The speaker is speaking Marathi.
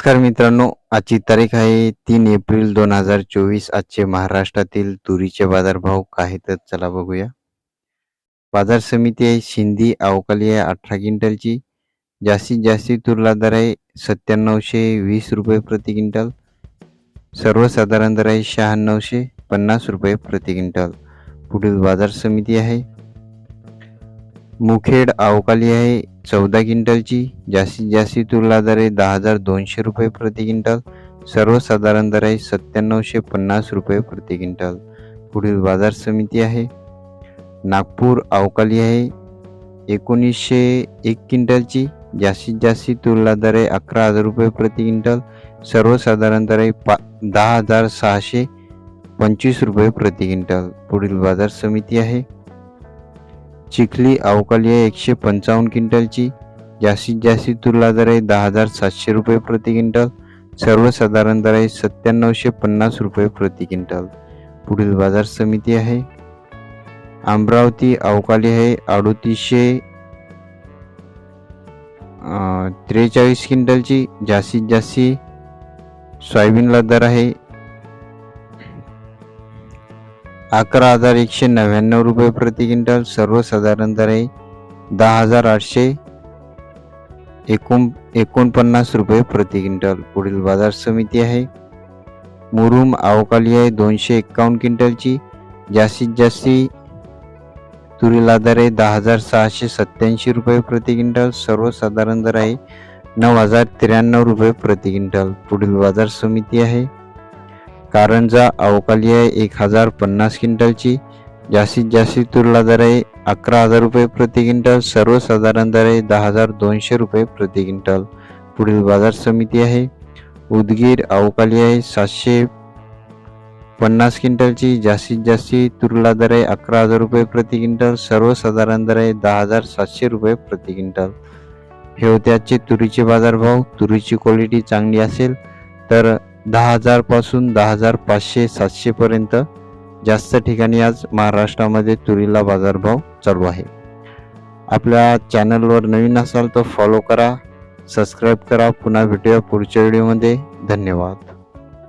नमस्कार मित्रांनो आजची तारीख आहे तीन एप्रिल दोन हजार चोवीस. आजचे महाराष्ट्रातील तुरीचे बाजारभाव काय तर चला बघूया. बाजार समिती आहे शिंदी अवकाली आहे अठरा क्विंटलची. जास्तीत जास्त तुरला दर आहे सत्त्याण्णवशे वीस रुपये प्रति क्विंटल. सर्वसाधारण दर आहे शहाण्णवशे पन्नास रुपये प्रति क्विंटल. पुढील बाजार समिती आहे मुखेड अवकाली आहे चौदा क्विंटलची. जास्तीत जास्त तुरला दर आहे दहा हजार दोनशे रुपये प्रति क्विंटल. सर्वसाधारण दर आहे सत्त्याण्णवशे पन्नास रुपये प्रति क्विंटल. पुढील बाजार समिती आहे. नागपूर अवकाली आहे एकोणीसशे एक क्विंटलची. जास्तीत जास्त तुरला दर आहे अकरा हजार रुपये प्रति क्विंटल. सर्वसाधारण दर आहे पा दहा हजार सहाशे पंचवीस रुपये प्रति क्विंटल. पुढील बाजार समिती आहे. चिखली अवकाली आहे एकशे पंचावन्न क्विंटलची. जास्तीत जास्ती तुरला दर आहे दहा हजार सातशे रुपये प्रति क्विंटल. सर्वसाधारण दर आहे सत्त्याण्णवशे पन्नास रुपये प्रति क्विंटल. पुढील बाजार समिती आहे. अमरावती अवकाली आहे अडतीसशे त्रेचाळीस क्विंटलची. जास्तीत जास्ती सोयाबीनला दर आहे अकरा हजार एकशे नव्याण्णव रुपये प्रति क्विंटल सर्वसाधारण दर आहे दहा हजार आठशे एकोण एकोणपन्नास रुपये प्रति क्विंटल. पुढील बाजार समिती आहे. मुरुम अवकाली आहे दोनशे एक्कावन्न क्विंटलची. जास्तीत जास्ती तुरीला दर आहे दहा हजार सहाशे सत्याऐंशी रुपये प्रति क्विंटल सर्वसाधारण दर आहे नऊ हजार त्र्याण्णव रुपये प्रति क्विंटल. पुढील बाजार समिती आहे. कारंजा अवकाली आहे एक हजार पन्नास क्विंटलची. जास्तीत जास्त तुरला दर आहे अकरा हजार रुपये प्रति क्विंटल. सर्वसाधारण दर आहे दहा हजार दोनशे रुपये प्रति क्विंटल. पुढील बाजार समिती आहे. उदगीर अवकाली आहे सातशे पन्नास क्विंटलची. जास्तीत जास्त तुरला दर आहे अकरा हजार रुपये प्रति क्विंटल. सर्वसाधारण दर आहे दहा हजार सातशे रुपये प्रति क्विंटल. हे होते आजचे तुरीचे बाजारभाव. तुरीची क्वालिटी चांगली असेल तर दहा हजारपासून दहा हजार पाचशे सातशेपर्यंत जास्त ठिकाणी आज महाराष्ट्रामध्ये तुरीला बाजारभाव चालू आहे. आपल्या चॅनलवर नवीन असाल तर फॉलो करा सबस्क्राईब करा. पुन्हा भेटूया पुढच्या व्हिडिओमध्ये धन्यवाद.